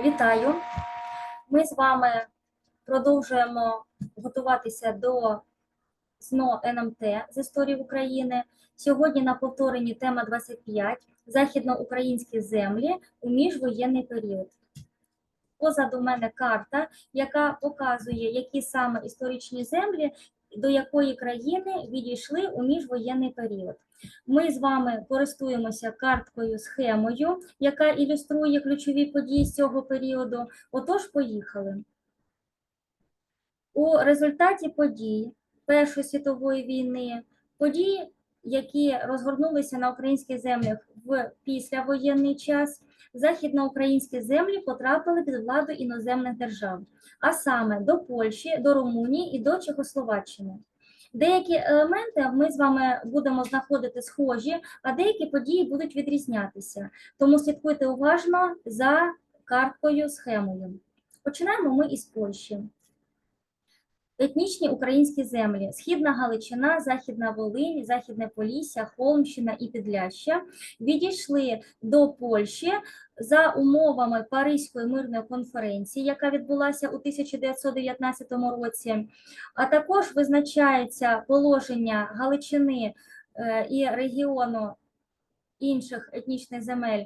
Вітаю! Ми з вами продовжуємо готуватися до ЗНО НМТ з історії України. Сьогодні на повторенні тема 25 Західноукраїнські землі у міжвоєнний період. Позаду мене карта, яка показує, які саме історичні землі до якої країни відійшли у міжвоєнний період. Ми з вами користуємося карткою схемою, яка ілюструє ключові події з цього періоду. Отож, поїхали. У результаті подій Першої світової війни, події, які розгорнулися на українських землях в післявоєнний час, західноукраїнські землі потрапили під владу іноземних держав, а саме до Польщі, до Румунії і до Чехословаччини. Деякі елементи ми з вами будемо знаходити схожі, а деякі події будуть відрізнятися. Тому слідкуйте уважно за карткою схемою. Починаємо ми із Польщі. Етнічні українські землі: Східна Галичина, Західна Волинь, Західне Полісся, Холмщина і Підляща відійшли до Польщі за умовами Паризької мирної конференції, яка відбулася у 1919 році. А також визначається положення Галичини е, і регіону інших етнічних земель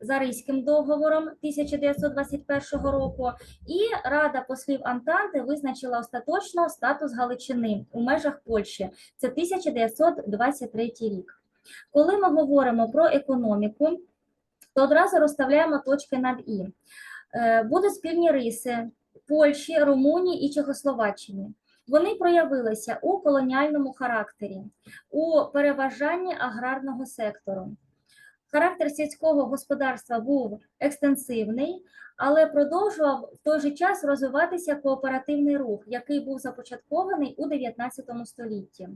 за Ризьким договором 1921 року, і Рада послів Антанти визначила остаточно статус Галичини у межах Польщі. Це 1923 рік. Коли ми говоримо про економіку, то одразу розставляємо точки над І. Е, Будуть спільні риси Польщі, Румунії і Чехословаччині. Вони проявилися у колоніальному характері, у переважанні аграрного сектору. Характер сільського господарства був екстенсивний, але продовжував в той же час розвиватися кооперативний рух, який був започаткований у 19 столітті.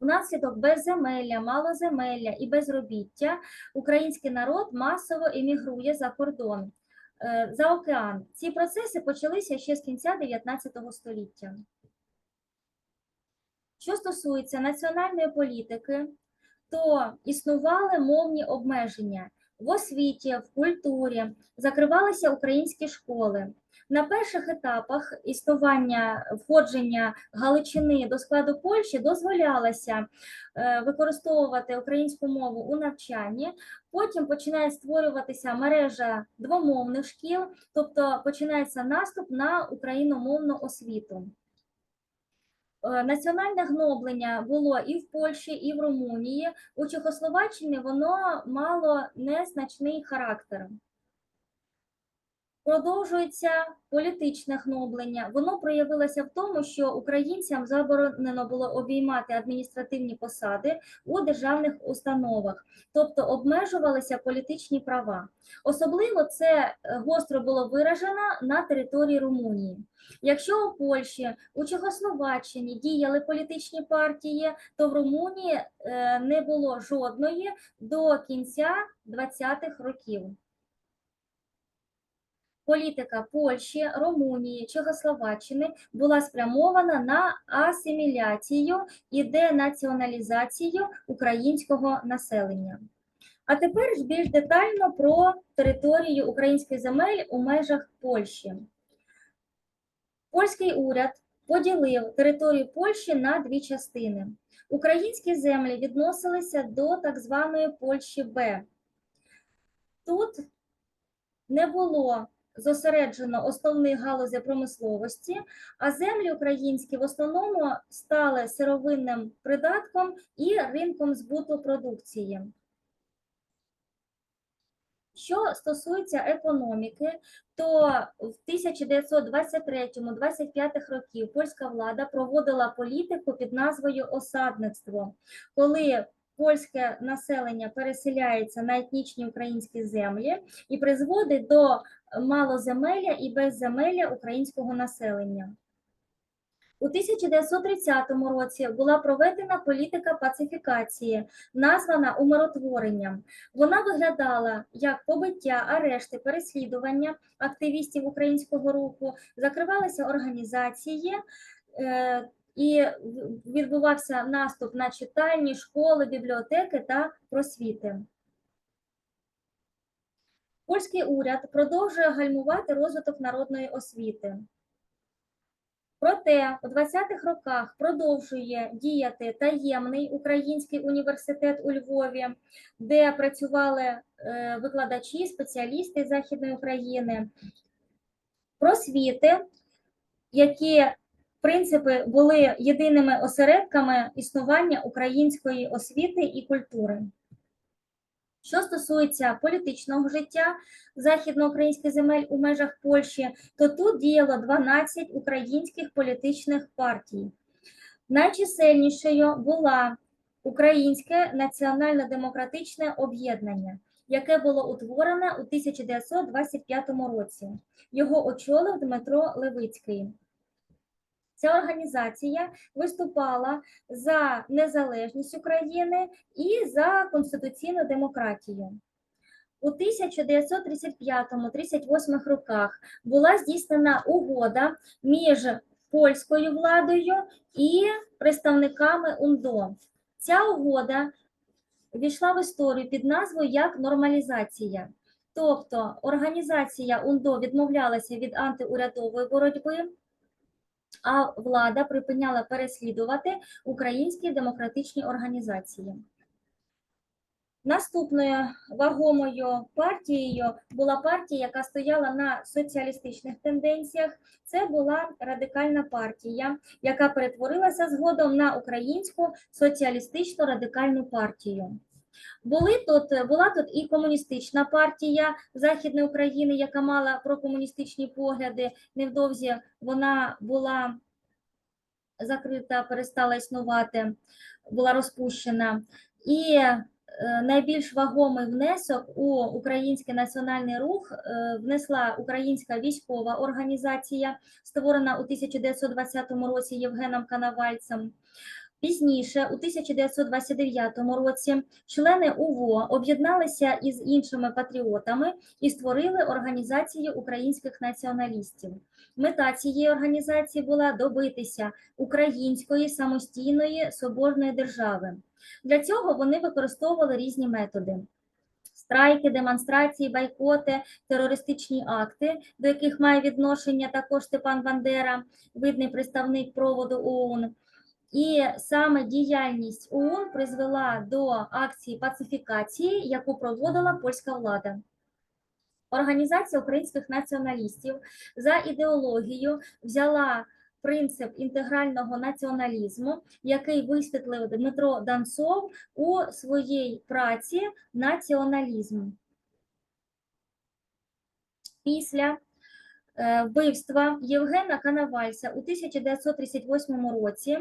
Внаслідок безземелля, малоземелля і безробіття український народ масово емігрує за кордон, е, за океан. Ці процеси почалися ще з кінця 19 століття. Що стосується національної політики, то існували мовні обмеження в освіті, в культурі, закривалися українські школи. На перших етапах існування входження Галичини до складу Польщі дозволялося е, використовувати українську мову у навчанні. Потім починає створюватися мережа двомовних шкіл, тобто починається наступ на україномовну освіту. Е, Національне гноблення було і в Польщі, і в Румунії. У Чехословаччині воно мало незначний характер. Продовжується політичне гноблення. Воно проявилося в тому, що українцям заборонено було обіймати адміністративні посади у державних установах, тобто обмежувалися політичні права. Особливо це е, гостро було виражено на території Румунії. Якщо у Польщі, у Чехословаччині діяли політичні партії, то в Румунії е, не було жодної до кінця 20-х років. Політика Польщі, Румунії, Чехословаччини була спрямована на асиміляцію і денаціоналізацію українського населення. А тепер ж більш детально про територію українських земель у межах Польщі. Польський уряд поділив територію Польщі на дві частини. Українські землі відносилися до так званої Польщі Б. Тут не було зосереджено основних галузей промисловості, а землі українські в основному стали сировинним придатком і ринком збуту продукції. Що стосується економіки, то в 1923-25 років польська влада проводила політику під назвою осадництво, коли польське населення переселяється на етнічні українські землі і призводить до малоземелля і безземелля українського населення. У 1930 році була проведена політика пацифікації, названа умиротворенням. Вона виглядала як побиття, арешти, переслідування активістів українського руху, закривалися організації. е, І відбувався наступ на читальні, школи, бібліотеки та просвіти. Польський уряд продовжує гальмувати розвиток народної освіти. Проте у 20-х роках продовжує діяти таємний український університет у Львові, де працювали е, викладачі, спеціалісти Західної України, просвіти, які в принципі були єдиними осередками існування української освіти і культури. Що стосується політичного життя західноукраїнських земель у межах Польщі, то тут діяло 12 українських політичних партій. Найчисельнішою була Українське національно-демократичне об'єднання, яке було утворене у 1925 році. Його очолив Дмитро Левицький. Ця організація виступала за незалежність України і за конституційну демократію. У 1935-38 роках була здійснена угода між польською владою і представниками УНДО. Ця угода війшла в історію під назвою як нормалізація. Тобто організація УНДО відмовлялася від антиурядової боротьби, а влада припиняла переслідувати українські демократичні організації. Наступною вагомою партією була партія, яка стояла на соціалістичних тенденціях. Це була радикальна партія, яка перетворилася згодом на українську соціалістичну радикальну партію. Були тут, була тут і комуністична партія Західної України, яка мала прокомуністичні погляди. Невдовзі вона була закрита, перестала існувати, була розпущена. І е, найбільш вагомий внесок у український національний рух е, внесла українська військова організація, створена у 1920 році Євгеном Канавальцем. Пізніше, у 1929 році, члени УВО об'єдналися із іншими патріотами і створили організацію українських націоналістів. Мета цієї організації була добитися української самостійної соборної держави. Для цього вони використовували різні методи. Страйки, демонстрації, байкоти, терористичні акти, до яких має відношення також Степан Бандера, видний представник проводу ОУН. І саме діяльність ОУН призвела до акції пацифікації, яку проводила польська влада. Організація українських націоналістів за ідеологією взяла принцип інтегрального націоналізму, який висвітлив Дмитро Данцов у своїй праці Націоналізм. Після вбивства Євгена Канавальця у 1938 році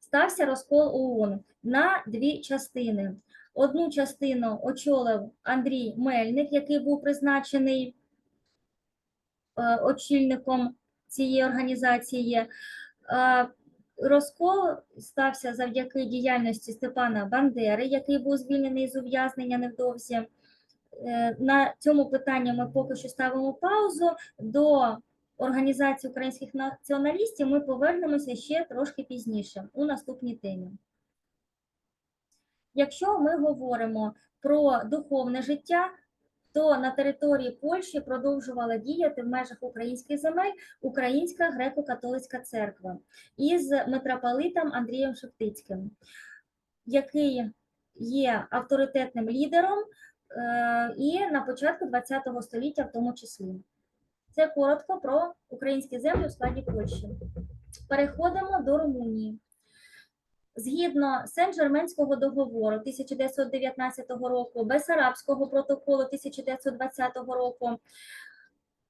стався розкол ООН на дві частини. Одну частину очолив Андрій Мельник, який був призначений е, очільником цієї організації. Е, Розкол стався завдяки діяльності Степана Бандери, який був звільнений з ув'язнення невдовзі. Е, На цьому питанні ми поки що ставимо паузу. До організації українських націоналістів ми повернемося ще трошки пізніше у наступній темі. Якщо ми говоримо про духовне життя, то на території Польщі продовжувала діяти в межах українських земель Українська греко-католицька церква із митрополитом Андрієм Шептицьким, який є авторитетним лідером і на початку ХХ століття в тому числі. Це коротко про українські землі у складі Польщі. Переходимо до Румунії. Згідно Сен-Жерменського договору 1919 року, Бесарабського протоколу 1920 року,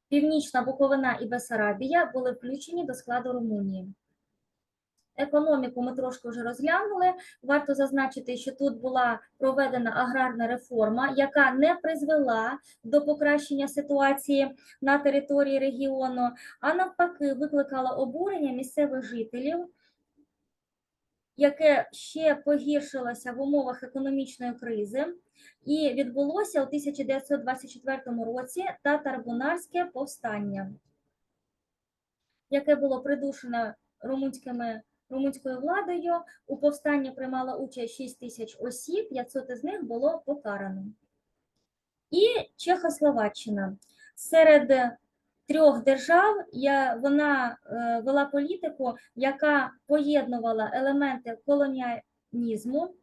Північна Буковина і Бесарабія були включені до складу Румунії. Економіку ми трошки вже розглянули. Варто зазначити, що тут була проведена аграрна реформа, яка не призвела до покращення ситуації на території регіону, а навпаки, викликала обурення місцевих жителів яке ще погіршилося в умовах економічної кризи, і відбулося у 1924 році татарбунарське повстання, яке було придушено румунськими. Румунською владою у повстанні приймало участь 6 тисяч осіб, 500 із них було покарано. і Чехословаччина. Серед трьох держав я, вона е, вела політику, яка поєднувала елементи колоніалізму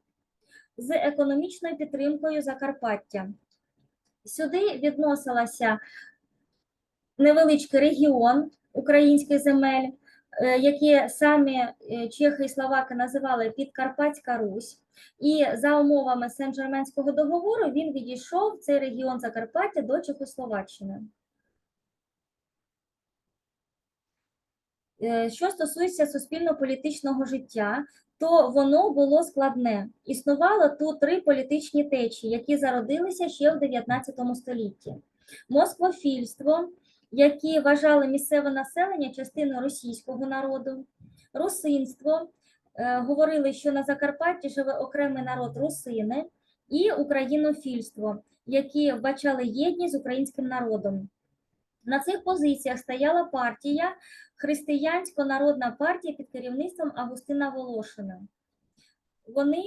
з економічною підтримкою Закарпаття. Сюди відносилася невеличкий регіон українських земель, які самі е, чехи і словаки називали Підкарпатська Русь. І за умовами Сен-Жерменського договору він відійшов цей регіон Закарпаття до Чехословаччини. Е, Що стосується суспільно-політичного життя, то воно було складне. Існувало тут три політичні течії, які зародилися ще в 19 столітті: москвофільство, які вважали місцеве населення частиною російського народу, русинство, е, говорили, що на Закарпатті живе окремий народ русини, і українофільство, які вбачали єдність з українським народом. На цих позиціях стояла партія Християнсько-народна партія під керівництвом Августина Волошина. Вони,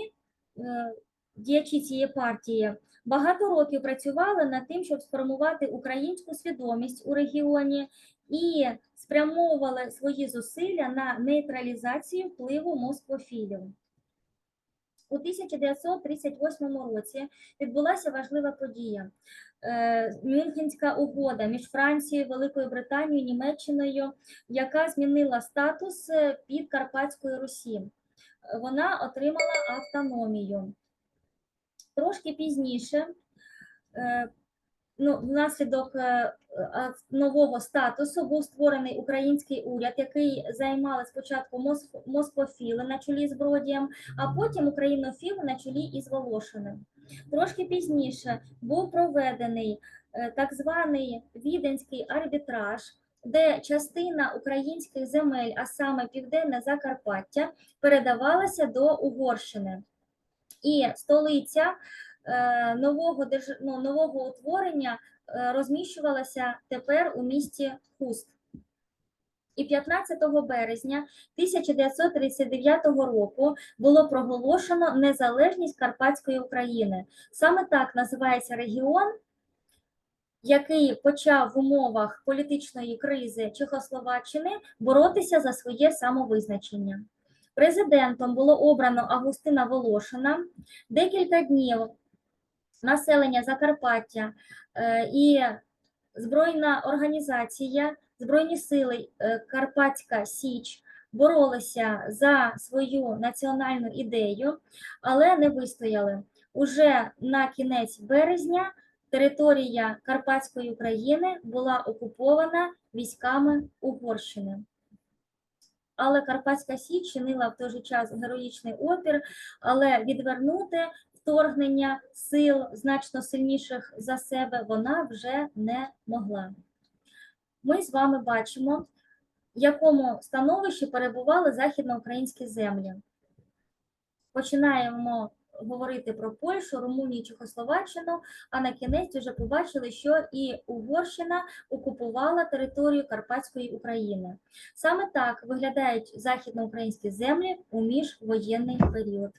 е, діячі цієї партії, багато років працювали над тим, щоб сформувати українську свідомість у регіоні і спрямовували свої зусилля на нейтралізацію впливу москвофілів. У 1938 році відбулася важлива подія. Е, Мюнхенська угода між Францією, Великою Британією, Німеччиною, яка змінила статус е, Підкарпатської Русі. Е, Вона отримала автономію. Трошки пізніше, е, ну, внаслідок е, нового статусу був створений український уряд, який займали спочатку моск- москвофіли на чолі з Бродієм, а потім українофіли на чолі із Волошиним. Трошки пізніше був проведений е, так званий віденський арбітраж, де частина українських земель, а саме Південне Закарпаття, передавалася до Угорщини. І столиця е, нового, ну, нового утворення е, розміщувалася тепер у місті Хуст. І 15 березня 1939 року було проголошено незалежність Карпатської України. Саме так називається регіон, який почав в умовах політичної кризи Чехословаччини боротися за своє самовизначення. Президентом було обрано Августина Волошина. Декілька днів населення Закарпаття е, і збройна організація, Збройні сили е, Карпатська Січ боролися за свою національну ідею, але не вистояли. Уже на кінець березня територія Карпатської України була окупована військами Угорщини. Але Карпатська Січ чинила в той же час героїчний опір, але відвернути вторгнення сил значно сильніших за себе вона вже не могла. Ми з вами бачимо, в якому становищі перебували західноукраїнські землі. Починаємо говорити про Польщу, Румунію, Чехословаччину, а на кінець вже побачили, що і Угорщина окупувала територію Карпатської України. Саме так виглядають західноукраїнські землі у міжвоєнний період.